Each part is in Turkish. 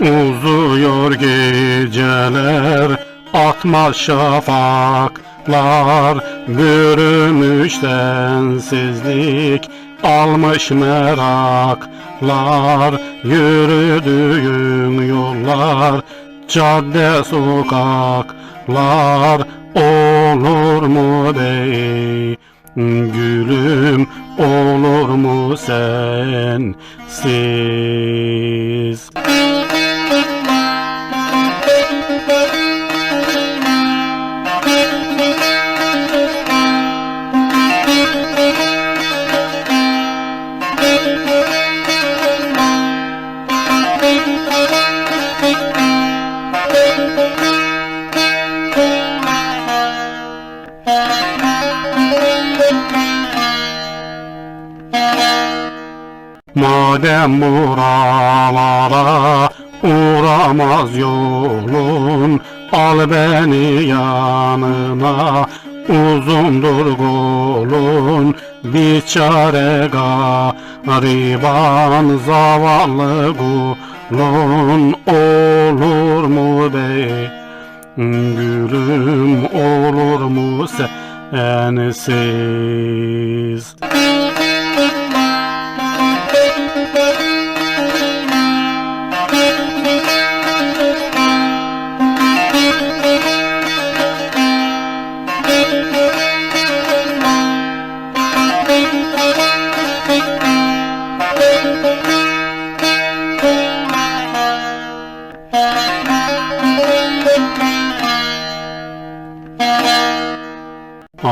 Uzuyor geceler Atma şafaklar Bürümüş sensizlik Almış meraklar Yürüdüğün yollar Cadde sokaklar Olur mu bey Gülüm olur mu sensiz Madem buralara uğramaz yolun Al beni yanına uzundur kolun Bir çare gariban zavallı kulun. Olur mu bey gülüm olur mu sensiz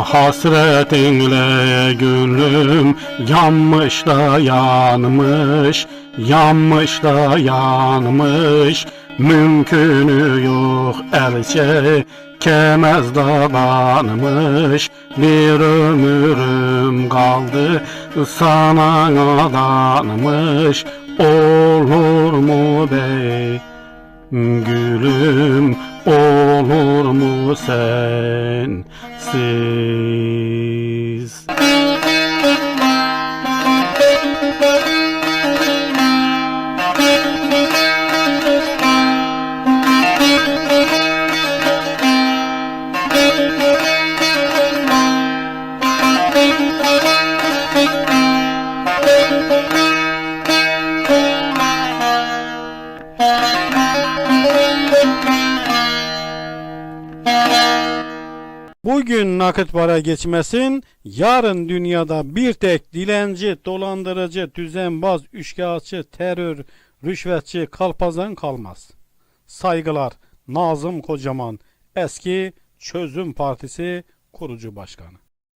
Hasretinle gönlüm yanmış da yanmış, yanmış da yanmış. Mümkünü yok el çekemez dadanmış. Bir ömrüm kaldı sana adanmış. Olur mu bey? Gülüm olur mu sensiz? Bugün nakit para geçmesin, yarın dünyada bir tek dilenci, dolandırıcı, düzenbaz, üçkağıtçı, terör, rüşvetçi, kalpazan kalmaz. Saygılar Nazım Kocaman, eski Çözüm Partisi kurucu başkanı.